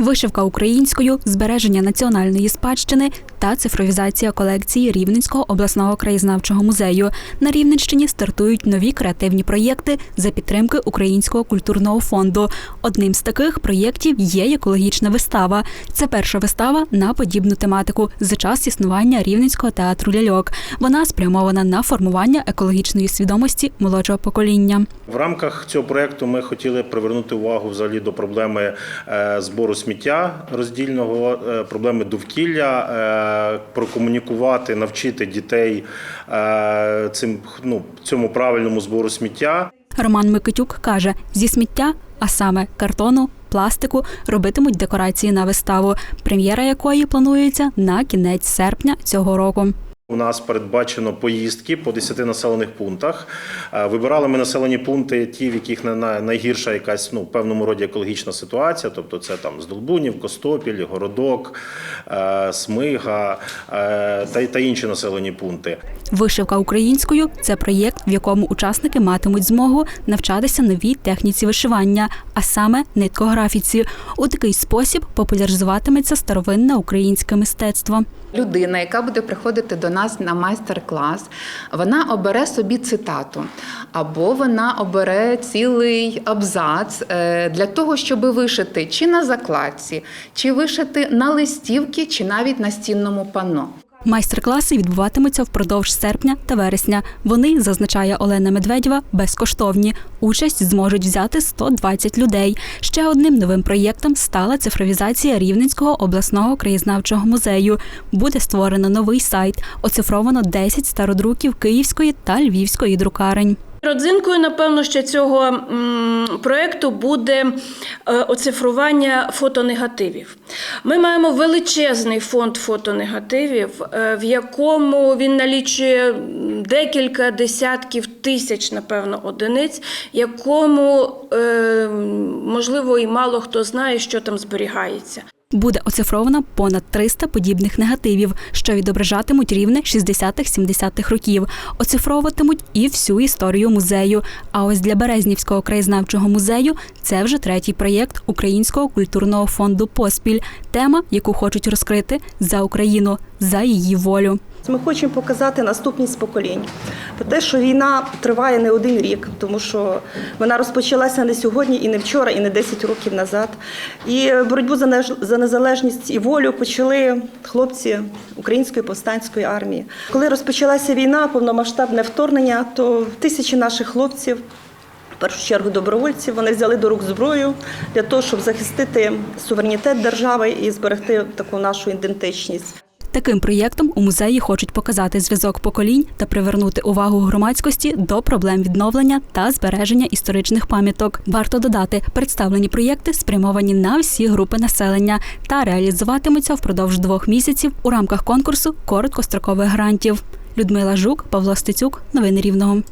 вишивка українською, збереження національної спадщини та цифровізація колекції Рівненського обласного краєзнавчого музею. На Рівненщині стартують нові креативні проєкти за підтримки Українського культурного фонду. Одним з таких проєктів є екологічна вистава. Це перша вистава на подібну тематику за час існування Рівненського театру ляльок. Вона спрямована на формування екологічної свідомості молодшого покоління. В рамках цього проекту ми хотіли привернути увагу взагалі до проблеми е, збору сміття роздільного, е, проблеми довкілля, е, прокомунікувати, навчити дітей е, цим ну, цьому правильному збору сміття. Роман Микитюк каже: зі сміття, а саме картону. Пластику робитимуть декорації на виставу, прем'єра якої планується на кінець серпня цього року. У нас передбачено поїздки по 10 населених пунктах. Е, Вибирали ми населені пункти, ті, в яких на- на- найгірша якась ну, в певному роді екологічна ситуація. Тобто це там Здолбунів, Костопіль, Городок, е, Смига е, та, та інші населені пункти. Вишивка українською це проєкт, в якому учасники матимуть змогу навчатися новій техніці вишивання, а саме ниткографіці. У такий спосіб популяризуватиметься старовинне українське мистецтво. Людина, яка буде приходити до нас на майстер-клас, вона обере собі цитату, або вона обере цілий абзац е, для того, щоб вишити чи на закладці, чи вишити на листівки, чи навіть на стінному панно. Майстер-класи відбуватимуться впродовж серпня та вересня. Вони, зазначає Олена Медведєва, безкоштовні. Участь зможуть взяти 120 людей. Ще одним новим проєктом стала цифровізація Рівненського обласного краєзнавчого музею. Буде створено новий сайт. Оцифровано 10 стародруків Київської та Львівської друкарень. Родзинкою, напевно, ще цього м, проекту буде е, оцифрування фотонегативів. Ми маємо величезний фонд фотонегативів, е, в якому він налічує декілька десятків тисяч, напевно, одиниць, якому, е, можливо, і мало хто знає, що там зберігається. Буде оцифровано понад 300 подібних негативів, що відображатимуть рівне 60-70-х років. Оцифровуватимуть і всю історію музею. А ось для Березнівського краєзнавчого музею це вже третій проєкт Українського культурного фонду Поспіль. Тема, яку хочуть розкрити за Україну, за її волю. Ми хочемо показати наступність поколінь про те, що війна триває не один рік, тому що вона розпочалася не сьогодні, і не вчора, і не 10 років назад. І боротьбу за незалежність і волю почали хлопці української повстанської армії. Коли розпочалася війна, повномасштабне вторгнення, то тисячі наших хлопців. В першу чергу добровольців вони взяли до рук зброю для того, щоб захистити суверенітет держави і зберегти таку нашу ідентичність. Таким проєктом у музеї хочуть показати зв'язок поколінь та привернути увагу громадськості до проблем відновлення та збереження історичних пам'яток. Варто додати, представлені проєкти спрямовані на всі групи населення та реалізуватимуться впродовж двох місяців у рамках конкурсу короткострокових грантів. Людмила Жук, Павло Стецюк, новини Рівного.